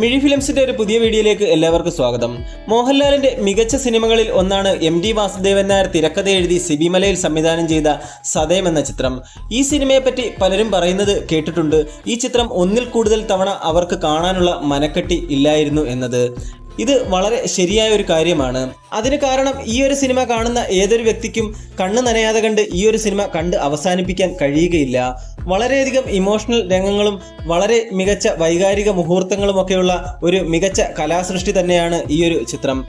മിഴി ഫിലിംസിന്റെ ഒരു പുതിയ വീഡിയോയിലേക്ക് എല്ലാവർക്കും സ്വാഗതം. മോഹൻലാലിന്റെ മികച്ച സിനിമകളിൽ ഒന്നാണ് എം ഡി വാസുദേവൻ നായർ തിരക്കഥ എഴുതി സിബിമലയിൽ സംവിധാനം ചെയ്ത സതയം എന്ന ചിത്രം. ഈ സിനിമയെപ്പറ്റി പലരും പറയുന്നത് കേട്ടിട്ടുണ്ട്. ഈ ചിത്രം ഒന്നിൽ കൂടുതൽ തവണ അവർക്ക് കാണാനുള്ള മനക്കെട്ടി ഇല്ലായിരുന്നു എന്നത്. ഇത് വളരെ ശരിയായ ഒരു കാര്യമാണ്. അതിന് കാരണം ഈ ഒരു സിനിമ കാണുന്ന ഏതൊരു വ്യക്തിക്കും കണ്ണ് നനയാതെ കണ്ട് ഈ ഒരു സിനിമ കണ്ട് അവസാനിപ്പിക്കാൻ കഴിയുകയില്ല. വളരെയധികം ഇമോഷണൽ രംഗങ്ങളും വളരെ മികച്ച വൈകാരിക മുഹൂർത്തങ്ങളുമൊക്കെയുള്ള ഒരു മികച്ച കലാസൃഷ്ടി തന്നെയാണ് ഈ ഒരു ചിത്രം.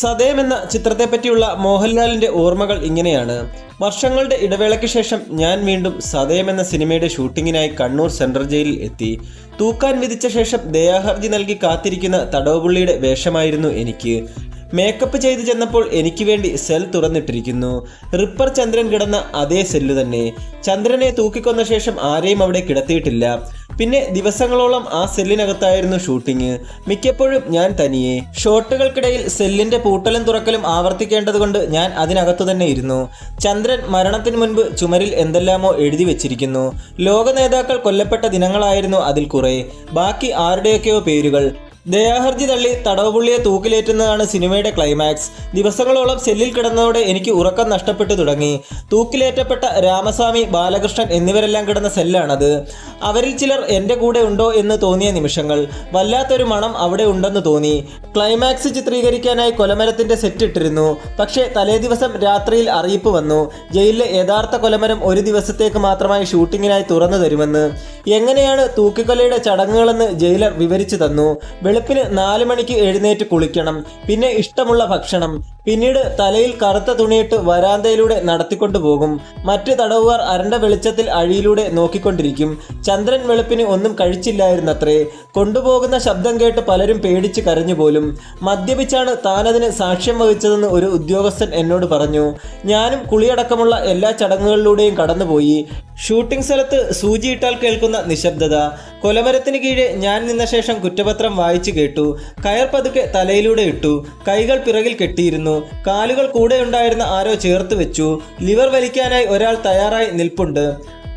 സദയം എന്ന ചിത്രത്തെ പറ്റിയുള്ള മോഹൻലാലിന്റെ ഓർമ്മകൾ ഇങ്ങനെയാണ്. വർഷങ്ങളുടെ ഇടവേളയ്ക്ക് ശേഷം ഞാൻ വീണ്ടും സദയം എന്ന സിനിമയുടെ ഷൂട്ടിങ്ങിനായി കണ്ണൂർ സെൻട്രൽ ജയിലിൽ എത്തി. തൂക്കാൻ വിധിച്ച ശേഷം ദയാഹർജി നൽകി കാത്തിരിക്കുന്ന തടവുപുള്ളിയുടെ വേഷമായിരുന്നു എനിക്ക്. മേക്കപ്പ് ചെയ്ത് ചെന്നപ്പോൾ എനിക്ക് വേണ്ടി സെൽ തുറന്നിട്ടിരിക്കുന്നു. റിപ്പർ ചന്ദ്രൻ കിടന്ന അതേ സെല്ല് തന്നെ. ചന്ദ്രനെ തൂക്കിക്കൊന്ന ശേഷം ആരെയും അവിടെ കിടത്തിയിട്ടില്ല. പിന്നെ ദിവസങ്ങളോളം ആ സെല്ലിനകത്തായിരുന്നു ഷൂട്ടിങ്. മിക്കപ്പോഴും ഞാൻ തനിയെ. ഷോട്ടുകൾക്കിടയിൽ സെല്ലിന്റെ പൂട്ടലും തുറക്കലും ആവർത്തിക്കേണ്ടതുകൊണ്ട് ഞാൻ അതിനകത്തു തന്നെ ഇരുന്നു. ചന്ദ്രൻ മരണത്തിന് മുൻപ് ചുമരിൽ എന്തെല്ലാമോ എഴുതി വെച്ചിരിക്കുന്നു. ലോക നേതാക്കൾ കൊല്ലപ്പെട്ട ദിനങ്ങളായിരുന്നു അതിൽ കുറെ. ബാക്കി ആരുടെയൊക്കെയോ പേരുകൾ ദയാഹർജി തള്ളി തടവുപുള്ളിയെ തൂക്കിലേറ്റുന്നതാണ് സിനിമയുടെ ക്ലൈമാക്സ്. ദിവസങ്ങളോളം സെല്ലിൽ കിടന്നതോടെ എനിക്ക് ഉറക്കം നഷ്ടപ്പെട്ടു തുടങ്ങി. തൂക്കിലേറ്റപ്പെട്ട രാമസ്വാമി ബാലകൃഷ്ണൻ എന്നിവരെല്ലാം കിടന്ന സെല്ലാണത്. അവരിൽ ചിലർ എന്റെ കൂടെ ഉണ്ടോ എന്ന് തോന്നിയ നിമിഷങ്ങൾ. വല്ലാത്തൊരു മണം അവിടെ ഉണ്ടെന്ന് തോന്നി. ക്ലൈമാക്സ് ചിത്രീകരിക്കാനായി കൊലമരത്തിന്റെ സെറ്റ് ഇട്ടിരുന്നു. പക്ഷേ തലേദിവസം രാത്രിയിൽ അറിയിപ്പ് വന്നു. ജയിലിലെ യഥാർത്ഥ കൊലമരം ഒരു ദിവസത്തേക്ക് മാത്രമായി ഷൂട്ടിങ്ങിനായി തുറന്നു തരുമെന്ന്. എങ്ങനെയാണ് തൂക്കിക്കൊലയുടെ ചടങ്ങുകളെന്ന് ജയിലർ വിവരിച്ചു തന്നു. വെളുപ്പിന് നാല് മണിക്ക് എഴുന്നേറ്റ് കുളിക്കണം. പിന്നെ ഇഷ്ടമുള്ള ഭക്ഷണം പിന്നീട് തലയിൽ കറുത്ത തുണിയിട്ട് വരാന്തയിലൂടെ നടത്തിക്കൊണ്ടു പോകും. മറ്റ് തടവുകാർ അരണ്ട വെളിച്ചത്തിൽ അഴിയിലൂടെ നോക്കിക്കൊണ്ടിരിക്കും. ചന്ദ്രൻ വെളുപ്പിന് ഒന്നും കഴിച്ചില്ലായിരുന്നത്രേ. കൊണ്ടുപോകുന്ന ശബ്ദം കേട്ട് പലരും പേടിച്ച് കരഞ്ഞുപോലും മദ്യപിച്ചാണ് താനതിന് സാക്ഷ്യം വഹിച്ചതെന്ന് ഒരു ഉദ്യോഗസ്ഥൻ എന്നോട് പറഞ്ഞു. ഞാനും കുളിയടക്കമുള്ള എല്ലാ ചടങ്ങുകളിലൂടെയും കടന്നുപോയി. ഷൂട്ടിംഗ് സ്ഥലത്ത് സൂചിയിട്ടാൽ കേൾക്കുന്ന നിശബ്ദത. കൊലമരത്തിന് കീഴെ ഞാൻ നിന്ന ശേഷം കുറ്റപത്രം വായിച്ചു കേട്ടു. കയർ പതുക്കെ തലയിലൂടെ ഇട്ടു. കൈകൾ പിറകിൽ കെട്ടിയിരുന്നു. കാലുകൾ കൂടെ ഉണ്ടായിരുന്ന ആരോ ചേർത്ത് വെച്ചു. ലിവർ വലിക്കാനായി ഒരാൾ തയ്യാറായി നിൽപ്പുണ്ട്.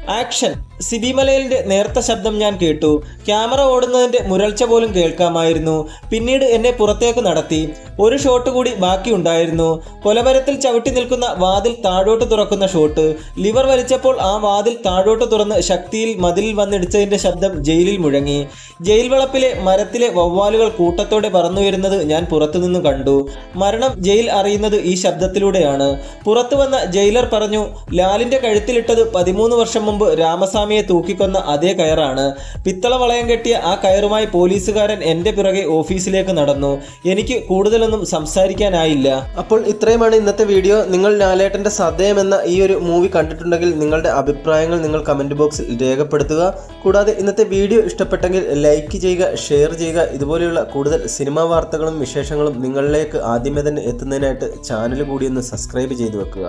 ആക്ഷൻ. സിബിമലയിലിന്റെ നേർത്ത ശബ്ദം ഞാൻ കേട്ടു. ക്യാമറ ഓടുന്നതിന്റെ മുരൾച്ച പോലും കേൾക്കാമായിരുന്നു. പിന്നീട് എന്നെ പുറത്തേക്ക് നടത്തി. ഒരു ഷോട്ട് കൂടി ബാക്കിയുണ്ടായിരുന്നു. കൊലമരത്തിൽ ചവിട്ടി നിൽക്കുന്ന വാതിൽ താഴോട്ട് തുറക്കുന്ന ഷോട്ട്. ലിവർ വലിച്ചപ്പോൾ ആ വാതിൽ താഴോട്ട് തുറന്ന് ശക്തിയിൽ മതിലിൽ വന്നിടിച്ചതിന്റെ ശബ്ദം ജയിലിൽ മുഴങ്ങി. ജയിൽ വളപ്പിലെ മരത്തിലെ വവ്വാലുകൾ കൂട്ടത്തോടെ പറന്നു വരുന്നത് ഞാൻ പുറത്തുനിന്ന് കണ്ടു. മരണം ജയിൽ അറിയുന്നത് ഈ ശബ്ദത്തിലൂടെയാണ്. പുറത്തു വന്ന ജയിലർ പറഞ്ഞു ലാലിന്റെ കഴുത്തിലിട്ടത് പതിമൂന്ന് വർഷം മുമ്പ് രാമസ്വാമിയെ തൂക്കിക്കൊന്ന അതേ കയറാണ്. പിത്തള വളയം കെട്ടിയ ആ കയറുമായി പോലീസുകാരൻ എന്റെ പിറകെ ഓഫീസിലേക്ക് നടന്നു. എനിക്ക് കൂടുതലൊന്നും സംസാരിക്കാനായില്ല. അപ്പോൾ ഇത്രയുമാണ് ഇന്നത്തെ വീഡിയോ. നിങ്ങൾ ലാലേട്ടന്റെ സദയം എന്ന ഈ ഒരു മൂവി കണ്ടിട്ടുണ്ടെങ്കിൽ നിങ്ങളുടെ അഭിപ്രായങ്ങൾ നിങ്ങൾ കമന്റ് ബോക്സിൽ രേഖപ്പെടുത്തുക. കൂടാതെ ഇന്നത്തെ വീഡിയോ ഇഷ്ടപ്പെട്ടെങ്കിൽ ലൈക്ക് ചെയ്യുക ഷെയർ ചെയ്യുക. ഇതുപോലെയുള്ള കൂടുതൽ സിനിമാ വാർത്തകളും വിശേഷങ്ങളും നിങ്ങളിലേക്ക് ആദ്യമേ തന്നെ എത്തുന്നതിനായിട്ട് ചാനൽ കൂടി ഒന്ന് സബ്സ്ക്രൈബ് ചെയ്തു വെക്കുക.